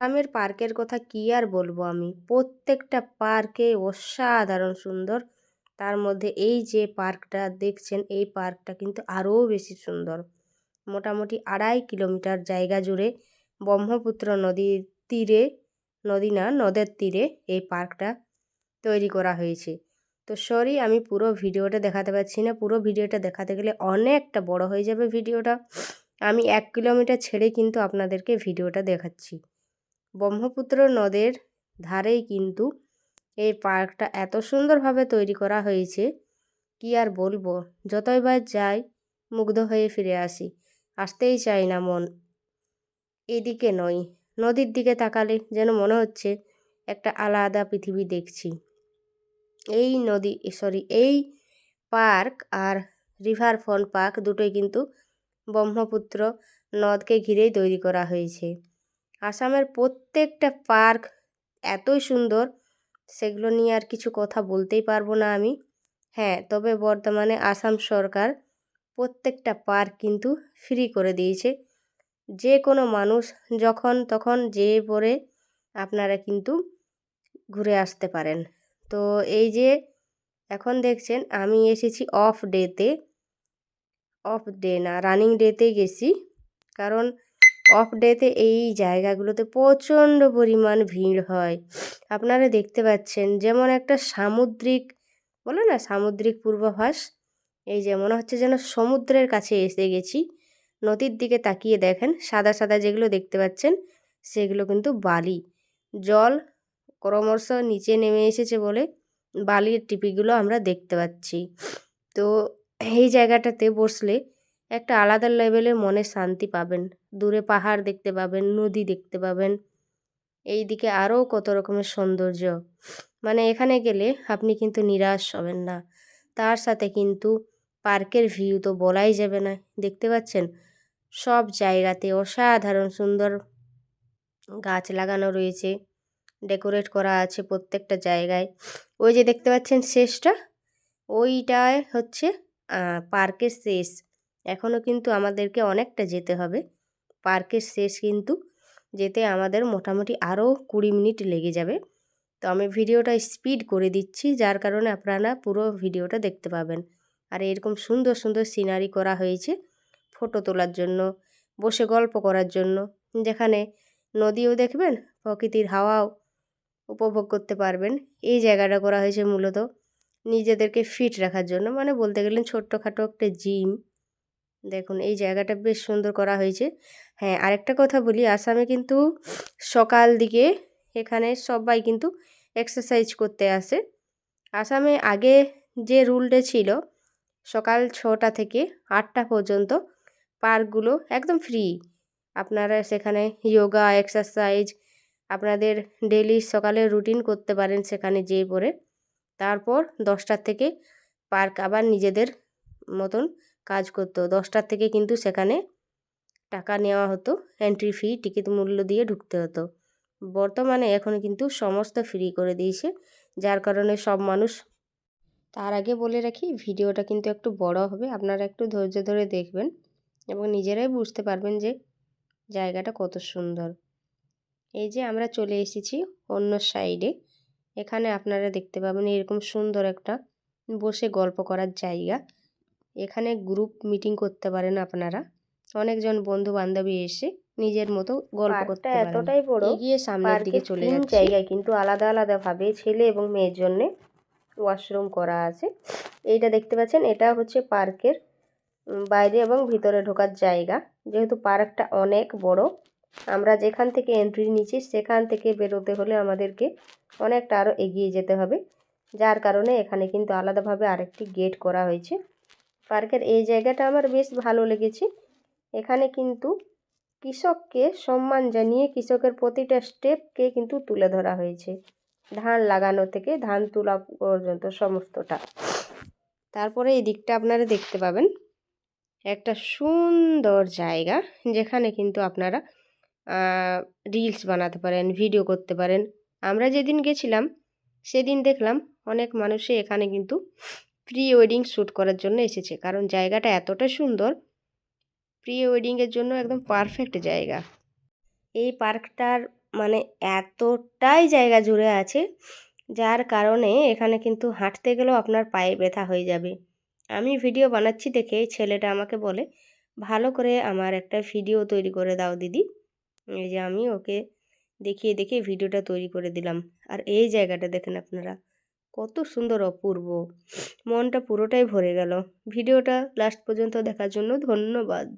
আমের পার্কের কথা কী আর বলব আমি? প্রত্যেকটা পার্কে অসাধারণ সুন্দর। তার মধ্যে এই যে পার্কটা দেখছেন, এই পার্কটা কিন্তু আরও বেশি সুন্দর। মোটামুটি আড়াই কিলোমিটার জায়গা জুড়ে ব্রহ্মপুত্র নদীর তীরে, নদী না, নদের তীরে এই পার্কটা তৈরি করা হয়েছে। তো সরি, আমি পুরো ভিডিওটা দেখাতে পারছি না। পুরো ভিডিওটা দেখাতে গেলে অনেকটা বড় হয়ে যাবে ভিডিওটা। আমি এক কিলোমিটার ছেড়ে কিন্তু আপনাদেরকে ভিডিওটা দেখাচ্ছি। ব্রহ্মপুত্র নদের ধারেই কিন্তু এই পার্কটা এত সুন্দরভাবে তৈরি করা হয়েছে কি আর বলব? যতইবার যাই মুগ্ধ হয়ে ফিরে আসি, আসতেই চাই না মন। এদিকে নয় নদীর দিকে তাকালে যেন মনে হচ্ছে একটা আলাদা পৃথিবী দেখছি। এই নদী, সরি, এই পার্ক আর রিভার ফ্রন্ট পার্ক দুটোই কিন্তু ব্রহ্মপুত্র নদকে ঘিরেই তৈরি করা হয়েছে। আসামের প্রত্যেকটা পার্ক এতই সুন্দর, সেগুলো নিয়ে আর কিছু কথা বলতেই পারব না আমি। হ্যাঁ তবে বর্তমানে আসাম সরকার প্রত্যেকটা পার্ক কিন্তু ফ্রি করে দিয়েছে। যে কোনো মানুষ যখন তখন যেয়ে পড়ে আপনারা কিন্তু ঘুরে আসতে পারেন। তো এই যে এখন দেখছেন, আমি এসেছি অফ ডেতে অফ ডে না রানিং ডেতে গেছি। কারণ অফ ডেতে এই জায়গাগুলোতে প্রচণ্ড পরিমাণ ভিড় হয়। আপনারা দেখতে পাচ্ছেন যেমন একটা সামুদ্রিক, বলে না সামুদ্রিক পূর্বাভাস, এই যে মনে হচ্ছে যেন সমুদ্রের কাছে এসে গেছি। নদীর দিকে তাকিয়ে দেখেন, সাদা সাদা যেগুলো দেখতে পাচ্ছেন, সেগুলো কিন্তু বালি। জল ক্রমশ নিচে নেমে এসেছে বলে বালির টিপিগুলো আমরা দেখতে পাচ্ছি। তো এই জায়গাটাতে বসলে একটা আলাদা লেভেলের মনে শান্তি পাবেন। দূরে পাহাড় দেখতে পাবেন, নদী দেখতে পাবেন। এই দিকে আরও কত রকমের সৌন্দর্য। মানে এখানে গেলে আপনি কিন্তু নিরাশ হবেন না। তার সাথে কিন্তু পার্কের ভিউ তো বলাই যাবে না। দেখতে পাচ্ছেন? সব জায়গাতে অসাধারণ সুন্দর গাছ লাগানো রয়েছে। ডেকোরেট করা আছে প্রত্যেকটা জায়গায়। ওই যে দেখতে পাচ্ছেন শেষটা? ওইটায় হচ্ছে পার্কের শেষ। এখনও কিন্তু আমাদেরকে অনেকটা যেতে হবে। পার্কের শেষ কিন্তু যেতে আমাদের মোটামুটি আরও কুড়ি মিনিট লেগে যাবে। তো আমি ভিডিওটা স্পিড করে দিচ্ছি, যার কারণে আপনারা পুরো ভিডিওটা দেখতে পাবেন। আর এরকম সুন্দর সুন্দর সিনারি করা হয়েছে ফটো তোলার জন্য, বসে গল্প করার জন্য। যেখানে নদীও দেখবেন, প্রকৃতির হাওয়াও উপভোগ করতে পারবেন। এই জায়গাটা করা হয়েছে মূলত নিজেদেরকে ফিট রাখার জন্য। মানে বলতে গেলেন ছোট্টখাটো একটা জিম। দেখুন, এই জায়গাটা বেশ সুন্দর করা হয়েছে। হ্যাঁ আরেকটা কথা বলি, আসামে কিন্তু সকাল দিকে এখানে সবাই কিন্তু এক্সারসাইজ করতে আসে। আসামে আগে যে রুলটা ছিল, সকাল ছটা থেকে আটটা পর্যন্ত পার্কগুলো একদম ফ্রি আপনারা সেখানে যোগা এক্সারসাইজ আপনাদের ডেলি সকালে রুটিন করতে পারেন সেখানে যেয়ে পড়ে। তারপর দশটার থেকে পার্ক আবার নিজেদের মতন কাজ করতো। দশটার থেকে কিন্তু সেখানে টাকা নেওয়া হতো এন্ট্রি ফি টিকিট মূল্য দিয়ে ঢুকতে হতো। বর্তমানে এখন কিন্তু সমস্ত ফ্রি করে দিয়েছে, যার কারণে সব মানুষ তার আগে বলে রাখি, ভিডিওটা কিন্তু একটু বড় হবে, আপনারা একটু ধৈর্য ধরে দেখবেন এবং নিজেরাই বুঝতে পারবেন যে জায়গাটা কত সুন্দর। এই যে আমরা চলে এসেছি অন্য সাইডে এখানে আপনারা দেখতে পাবেন এরকম সুন্দর একটা বসে গল্প করার জায়গা। এখানে গ্রুপ মিটিং করতে পারেন আপনারা। অনেকজন বন্ধু বান্ধবী এসে নিজের মতো গল্প করতে পারেন। এতটাই বড় এগিয়ে সামনের দিকে চলে যাচ্ছে। জায়গায় কিন্তু আলাদা আলাদা ভাবে ছেলে এবং মেয়ের জন্য ওয়াশরুম করা আছে। এইটা দেখতে পাচ্ছেন এটা হচ্ছে পার্কের বাইরে এবং ভিতরে ঢোকার জায়গা। যেহেতু পার্কটা অনেক বড় আমরা যেখান থেকে এন্ট্রি নিচ্ছি সেখান থেকে বেরোতে হলে আমাদেরকে অনেকটা আরও এগিয়ে যেতে হবে। যার কারণে এখানে কিন্তু আলাদাভাবে আরেকটি গেট করা হয়েছে। পার্কের এই জায়গাটা আমার বেশ ভালো লেগেছে। এখানে কিন্তু কৃষককে সম্মান জানিয়ে কৃষকের প্রতিটা স্টেপকে কিন্তু তুলে ধরা হয়েছে। ধান লাগানো থেকে ধান তোলা পর্যন্ত সমস্তটা। তারপরে এই দিকটা আপনারা দেখতে পাবেন। একটা সুন্দর জায়গা যেখানে কিন্তু আপনারা রিলস বানাতে পারেন, ভিডিও করতে পারেন। আমরা যেদিন গেছিলাম, সেদিন দেখলাম অনেক মানুষই এখানে কিন্তু প্রি ওয়েডিং শ্যুট করার জন্য এসেছে। কারণ জায়গাটা এতটা সুন্দর, প্রি ওয়েডিংয়ের জন্য একদম পারফেক্ট জায়গা। এই পার্কটার মানে এতটাই জায়গা জুড়ে আছে, যার কারণে এখানে কিন্তু হাঁটতে গেলেও আপনার পায়ে ব্যথা হয়ে যাবে। আমি ভিডিও বানাচ্ছি দেখে ছেলেটা আমাকে বলে, ভালো করে আমার একটা ভিডিও তৈরি করে দাও দিদি। এই যে আমি ওকে দেখিয়ে দেখিয়ে ভিডিওটা তৈরি করে দিলাম। আর এই জায়গাটা দেখেন আপনারা কত সুন্দর অপূর্ব। মনটা পুরোটাই ভরে গেল। ভিডিওটা লাস্ট পর্যন্ত দেখার জন্য ধন্যবাদ।